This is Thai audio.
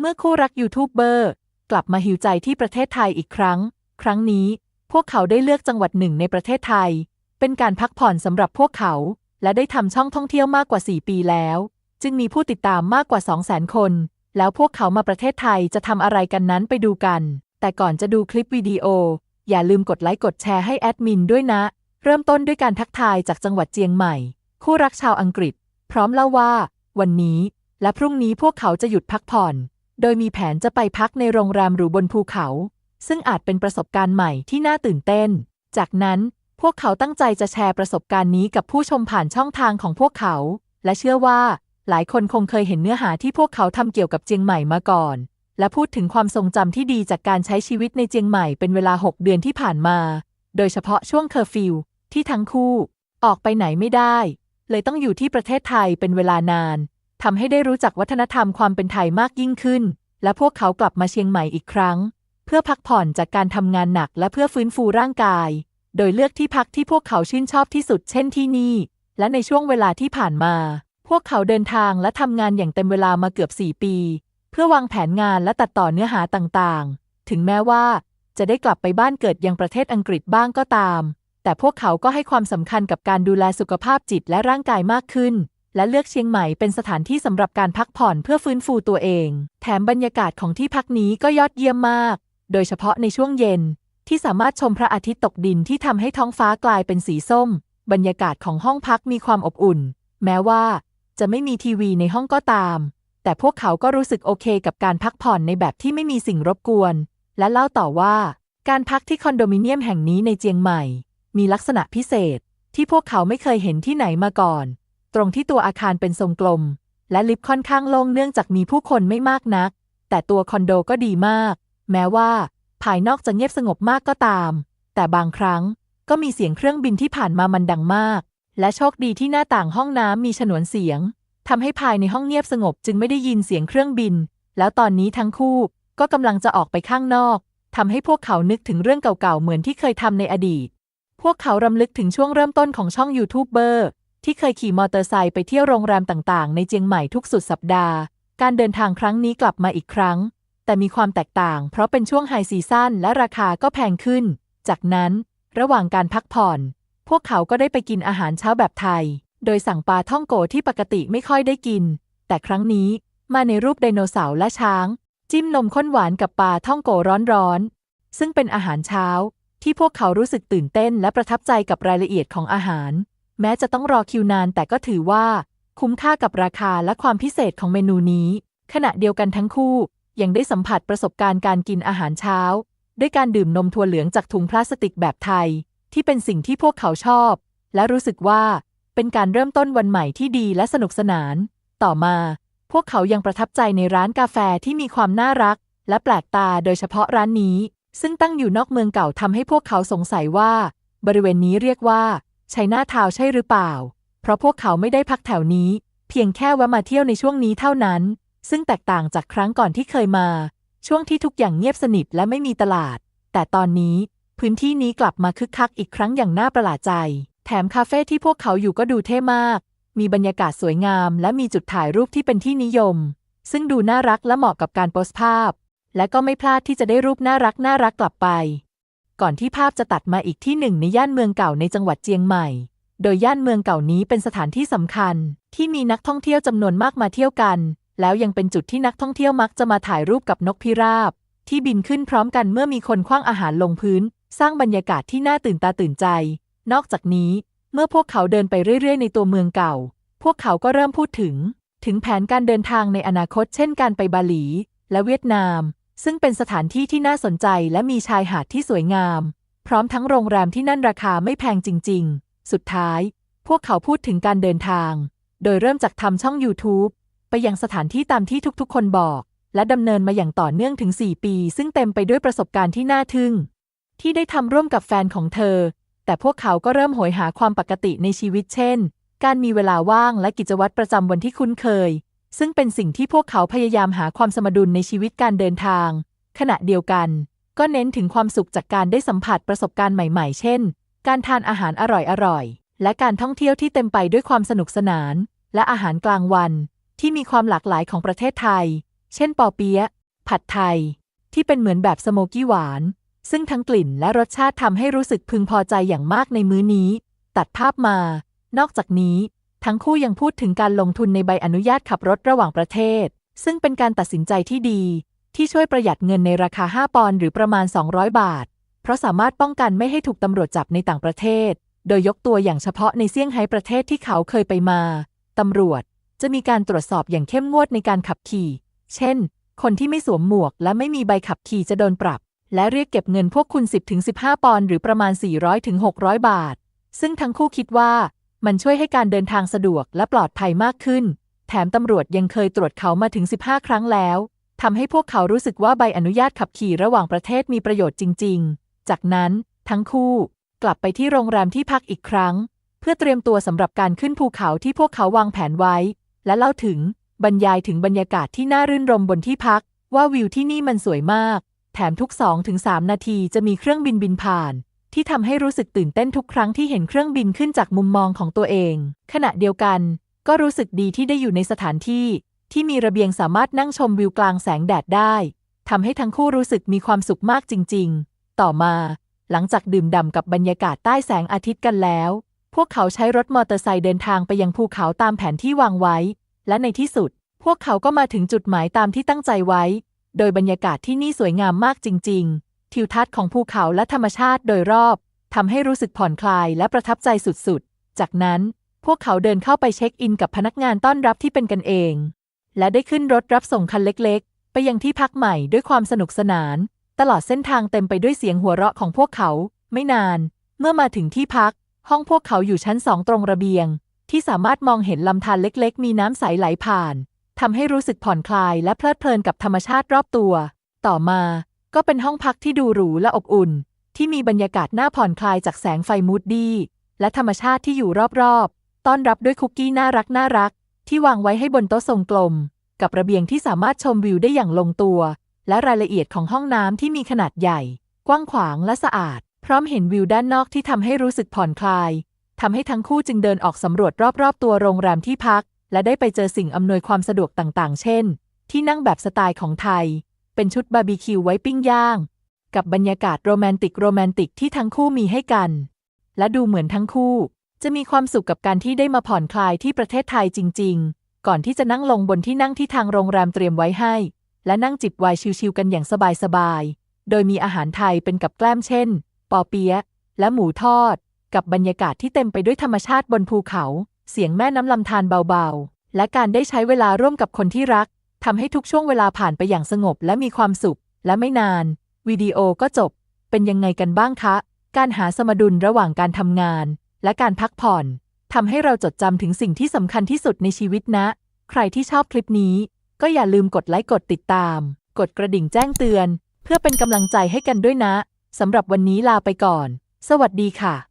เมื่อคู่รักยูทูบเบอร์กลับมาหิวใจที่ประเทศไทยอีกครั้ง ครั้งนี้พวกเขาได้เลือกจังหวัดหนึ่งในประเทศไทย เป็นการพักผ่อนสำหรับพวกเขา และได้ทำช่องท่องเที่ยวมากกว่า 4 ปีแล้ว จึงมีผู้ติดตามมากกว่า 200,000 คน แล้วพวกเขามาประเทศไทยจะทำอะไรกันนั้นไปดูกัน แต่ก่อนจะดูคลิปวิดีโอ อย่าลืมกดไลค์กดแชร์ให้แอดมินด้วยนะ เริ่มต้นด้วยการทักทายจากจังหวัดเจียงใหม่ คู่รักชาวอังกฤษ พร้อมเล่าว่า วันนี้ และพรุ่งนี้พวกเขาจะหยุดพักผ่อน โดยมีแผนจะไปพักในโรงแรมหรูบนภูเขา ซึ่งอาจเป็นประสบการณ์ใหม่ที่น่าตื่นเต้น จากนั้นพวกเขาตั้งใจจะแชร์ประสบการณ์นี้กับผู้ชมผ่านช่องทางของพวกเขา และเชื่อว่า หลายคนคงเคยเห็นเนื้อหาที่พวกเขาทำเกี่ยวกับเจียงใหม่มาก่อน และพูดถึงความทรงจำที่ดีจากการใช้ชีวิตในเจียงใหม่เป็นเวลา 6 เดือนที่ผ่านมา โดยเฉพาะช่วงเคอร์ฟิวที่ทั้งคู่ ออกไปไหนไม่ได้ เลยต้องอยู่ที่ประเทศไทยเป็นเวลานาน ทำให้ได้รู้จักวัฒนธรรมความเป็นไทยมากยิ่งขึ้น และพวกเขากลับมาเชียงใหม่อีกครั้ง เพื่อพักผ่อนจากการทำงานหนักและเพื่อฟื้นฟูร่างกาย โดยเลือกที่พักที่พวกเขาชื่นชอบที่สุดเช่นที่นี่ และในช่วงเวลาที่ผ่านมา พวกเขาเดินทางและทำงานอย่างเต็มเวลามาเกือบ 4 ปี เพื่อวางแผนงานและตัดต่อเนื้อหาต่างๆ ถึงแม้ว่า จะได้กลับไปบ้านเกิดยังประเทศอังกฤษบ้างก็ตาม แต่พวกเขาก็ให้ความสำคัญกับการดูแลสุขภาพจิตและร่างกายมากขึ้น และเลือกเชียงใหม่เป็นสถานที่สำหรับการพักผ่อนเพื่อฟื้นฟูตัวเอง แถมบรรยากาศของที่พักนี้ก็ยอดเยี่ยมมาก โดยเฉพาะในช่วงเย็น ที่สามารถชมพระอาทิตย์ตกดินที่ทำให้ท้องฟ้ากลายเป็นสีส้ม บรรยากาศของห้องพักมีความอบอุ่น แม้ว่า จะไม่มีทีวีในห้องก็ตาม แต่พวกเขาก็รู้สึกโอเคกับการพักผ่อนในแบบที่ไม่มีสิ่งรบกวน และเล่าต่อว่า การพักที่คอนโดมิเนียมแห่งนี้ในเจียงใหม่ มีลักษณะพิเศษที่พวกเขาไม่เคยเห็นที่ไหนมาก่อน ตรงที่ตัวอาคารเป็นทรงกลม และลิฟต์ค่อนข้างโล่งเนื่องจากมีผู้คนไม่มากนัก แต่ตัวคอนโดก็ดีมาก แม้ว่า ภายนอกจะเงียบสงบมากก็ตาม แต่บางครั้งก็มีเสียงเครื่องบินที่ผ่านมามันดังมาก และโชคดีที่หน้าต่างห้องน้ำมีฉนวนเสียงทำให้ภายในห้องเงียบสงบจึงไม่ได้ยินเสียงเครื่องบิน แล้วตอนนี้ทั้งคู่ก็กำลังจะออกไปข้างนอกทำให้พวกเขานึกถึงเรื่องเก่าๆ เหมือนที่เคยทำในอดีต พวกเขารำลึกถึงช่วงเริ่มต้นของช่องยูทูบเบอร์ ที่เคยขี่มอเตอร์ไซค์ไปเที่ยวโรงแรมต่างๆ ในเจียงใหม่ทุกสุดสัปดาห์ การเดินทางครั้งนี้กลับมาอีกครั้ง แต่มีความแตกต่าง เพราะเป็นช่วงไฮซีซั่นและราคาก็แพงขึ้น จากนั้น ระหว่างการพักผ่อน พวกเขาก็ได้ไปกินอาหารเช้าแบบไทย โดยสั่งปลาท่องโกที่ปกติไม่ค่อยได้กิน แต่ครั้งนี้มาในรูปไดโนเสาร์และช้าง จิ้มนมข้นหวานกับปลาท่องโกร้อนๆซึ่งเป็นอาหารเช้าที่พวกเขารู้สึกตื่นเต้นและประทับใจกับรายละเอียดของอาหาร แม้จะต้องรอคิวนานแต่ก็ถือว่า คุ้มค่ากับราคาและความพิเศษของเมนูนี้ ขณะเดียวกันทั้งคู่ ยังได้สัมผัสประสบการณ์การกินอาหารเช้า ด้วยการดื่มนมถั่วเหลืองจากถุงพลาสติกแบบไทย ที่เป็นสิ่งที่พวกเขาชอบ และรู้สึกว่า เป็นการเริ่มต้นวันใหม่ที่ดีและสนุกสนาน ต่อมา พวกเขายังประทับใจในร้านกาแฟที่มีความน่ารัก และแปลกตาโดยเฉพาะร้านนี้ ซึ่งตั้งอยู่นอกเมืองเก่าทำให้พวกเขาสงสัยว่า บริเวณนี้เรียกว่า ชัยนาทาวใช่หรือเปล่า เพราะพวกเขาไม่ได้พักแถวนี้ เพียงแค่แวะมาเที่ยวในช่วงนี้เท่านั้น ซึ่งแตกต่างจากครั้งก่อนที่เคยมา ช่วงที่ทุกอย่างเงียบสนิทและไม่มีตลาด แต่ตอนนี้ พื้นที่นี้กลับมาคึกคักอีกครั้งอย่างน่าประหลาดใจ แถมคาเฟ่ที่พวกเขาอยู่ก็ดูเท่มาก มีบรรยากาศสวยงาม และมีจุดถ่ายรูปที่เป็นที่นิยม ซึ่งดูน่ารักและเหมาะกับการโพสต์ภาพ และก็ไม่พลาดที่จะได้รูปน่ารักน่ารักกลับไป ก่อนที่ภาพจะตัดมาอีกที่หนึ่งในย่านเมืองเก่าในจังหวัดเจียงใหม่ โดยย่านเมืองเก่านี้เป็นสถานที่สำคัญ ที่มีนักท่องเที่ยวจำนวนมากมาเที่ยวกัน แล้วยังเป็นจุดที่นักท่องเที่ยวมักจะมาถ่ายรูปกับนกพิราบ ที่บินขึ้นพร้อมกันเมื่อมีคนคว้างอาหารลงพื้น สร้างบรรยากาศที่น่าตื่นตาตื่นใจ นอกจากนี้ เมื่อพวกเขาเดินไปเรื่อย ๆ ในตัวเมืองเก่า พวกเขาก็เริ่มพูดถึง ถึงแผนการเดินทางในอนาคต เช่นการไปบาหลี และเวียดนาม ซึ่งเป็นสถานที่ที่น่าสนใจและมีชายหาดที่สวยงาม พร้อมทั้งโรงแรมที่นั่นราคาไม่แพงจริง ๆ สุดท้าย พวกเขาพูดถึงการเดินทาง โดยเริ่มจากทำช่อง YouTube ไปยังสถานที่ตามที่ทุกๆ คนบอก และดำเนินมาอย่างต่อเนื่องถึง 4 ปี ซึ่งเต็มไปด้วยประสบการณ์ที่น่าทึ่ง ที่ได้ทำร่วมกับแฟนของเธอ แต่พวกเขาก็เริ่มโหยหาความปกติในชีวิตเช่น การมีเวลาว่างและกิจวัตรประจำวันที่คุ้นเคย ซึ่งเป็นสิ่งที่พวกเขาพยายามหาความสมดุลในชีวิตการเดินทาง ขณะเดียวกัน ก็เน้นถึงความสุขจากการได้สัมผัสประสบการณ์ใหม่ๆ เช่น การทานอาหารอร่อยๆ และการท่องเที่ยวที่เต็มไปด้วยความสนุกสนาน และอาหารกลางวัน ที่มีความหลากหลายของประเทศไทย เช่น ปอเปี๊ยะ ผัดไทย ที่เป็นเหมือนแบบสโมกี้หวาน ซึ่งทั้งกลิ่นและรสชาติทำให้รู้สึกพึงพอใจอย่างมากในมื้อนี้ ตัดภาพมา นอกจากนี้ ทั้งคู่ยังพูดถึงการลงทุนในใบอนุญาตขับรถระหว่างประเทศ ซึ่งเป็นการตัดสินใจที่ดี ที่ช่วยประหยัดเงินในราคา 5 ปอนด์หรือประมาณ 200 บาท เพราะสามารถป้องกันไม่ให้ถูกตำรวจจับในต่างประเทศ โดยยกตัวอย่างเฉพาะในเซี่ยงไฮ้ประเทศที่เขาเคยไปมา ตำรวจจะมีการตรวจสอบอย่างเข้มงวดในการขับขี่ เช่น คนที่ไม่สวมหมวกและไม่มีใบขับขี่จะโดนปรับ และเรียกเก็บเงินพวกคุณ 10-15 ปอนด์หรือประมาณ 400-600 บาท ซึ่งทั้งคู่คิดว่า มันช่วยให้การเดินทางสะดวกและปลอดภัยมากขึ้น แถมตำรวจยังเคยตรวจเขามาถึง 15 ครั้งแล้วทำให้พวกเขารู้สึกว่าใบอนุญาตขับขี่ระหว่างประเทศมีประโยชน์จริง ๆ จากนั้นทั้งคู่กลับไปที่โรงแรมที่พักอีกครั้ง เพื่อเตรียมตัวสำหรับการขึ้นภูเขาที่พวกเขาวางแผนไว้ และเล่าถึงบรรยายถึงบรรยากาศที่น่ารื่นรมบนที่พัก ว่าวิวที่นี่มันสวยมาก แถมทุก 2-3 นาทีจะมีเครื่องบินบินผ่าน ที่ทำให้รู้สึกตื่นเต้นทุกครั้งที่เห็นเครื่องบินขึ้นจากมุมมองของตัวเอง ขณะเดียวกัน ก็รู้สึกดีที่ได้อยู่ในสถานที่ ที่มีระเบียงสามารถนั่งชมวิวกลางแสงแดดได้ทำให้ทั้งคู่รู้สึกมีความสุขมากจริง ๆ ต่อมา หลังจากดื่มด่ำกับบรรยากาศใต้แสงอาทิตย์กันแล้ว พวกเขาใช้รถมอเตอร์ไซค์เดินทางไปยังภูเขาตามแผนที่วางไว้ และในที่สุด พวกเขาก็มาถึงจุดหมายตามที่ตั้งใจไว้ โดยบรรยากาศที่นี่สวยงามมากจริง ๆ ทิวทัศน์ของภูเขาและธรรมชาติโดยรอบทำให้รู้สึกผ่อนคลายและประทับใจสุดๆ จากนั้นพวกเขาเดินเข้าไปเช็คอินกับพนักงานต้อนรับที่เป็นกันเอง และได้ขึ้นรถรับส่งคันเล็กๆ ไปยังที่พักใหม่ด้วยความสนุกสนาน ตลอดเส้นทางเต็มไปด้วยเสียงหัวเราะของพวกเขา ไม่นาน เมื่อมาถึงที่พัก ห้องพวกเขาอยู่ชั้นสองตรงระเบียง ที่สามารถมองเห็นลำธารเล็กๆ มีน้ำใสไหลผ่านทำให้รู้สึกผ่อนคลายและเพลิดเพลินกับธรรมชาติรอบตัว ต่อมา ก็เป็นห้องพักที่ดูหรูและอบอุ่น ที่มีบรรยากาศน่าผ่อนคลายจากแสงไฟมูดดี้และธรรมชาติที่อยู่รอบๆ ต้อนรับด้วยคุกกี้น่ารักน่ารัก ที่วางไว้ให้บนโต๊ะทรงกลม กับระเบียงที่สามารถชมวิวได้อย่างลงตัว และรายละเอียดของห้องน้ำที่มีขนาดใหญ่ กว้างขวางและสะอาด พร้อมเห็นวิวด้านนอกที่ทำให้รู้สึกผ่อนคลายทำให้ทั้งคู่จึงเดินออกสำรวจรอบๆ ตัวโรงแรมที่พัก และได้ไปเจอสิ่งอำนวยความสะดวกต่างๆ เช่น ที่นั่งแบบสไตล์ของไทย เป็นชุดบาร์บีคิวไว้ปิ้งย่าง กับบรรยากาศโรแมนติกโรแมนติกที่ทั้งคู่มีให้กัน และดูเหมือนทั้งคู่ จะมีความสุขกับการที่ได้มาผ่อนคลายที่ประเทศไทยจริง ๆ ก่อนที่จะนั่งลงบนที่นั่งที่ทางโรงแรมเตรียมไว้ให้ และนั่งจิบไวน์ชิวๆกันอย่างสบายๆโดยมีอาหารไทยเป็นกับแกล้มเช่น ปอเปี๊ยะและหมูทอด กับบรรยากาศที่เต็มไปด้วยธรรมชาติบนภูเขา เสียงแม่น้ำลำธารเบาๆ และการได้ใช้เวลาร่วมกับคนที่รัก ทำให้ทุกช่วงเวลาผ่านไปอย่างสงบและมีความสุข และไม่นาน วิดีโอก็จบ เป็นยังไงกันบ้างคะ การหาสมดุลระหว่างการทำงาน และการพักผ่อนทำให้เราจดจำถึงสิ่งที่สำคัญที่สุดในชีวิตนะ ใครที่ชอบคลิปนี้ ก็อย่าลืมกดไลค์กดติดตาม กดกระดิ่งแจ้งเตือน เพื่อเป็นกำลังใจให้กันด้วยนะสำหรับวันนี้ลาไปก่อน สวัสดีค่ะ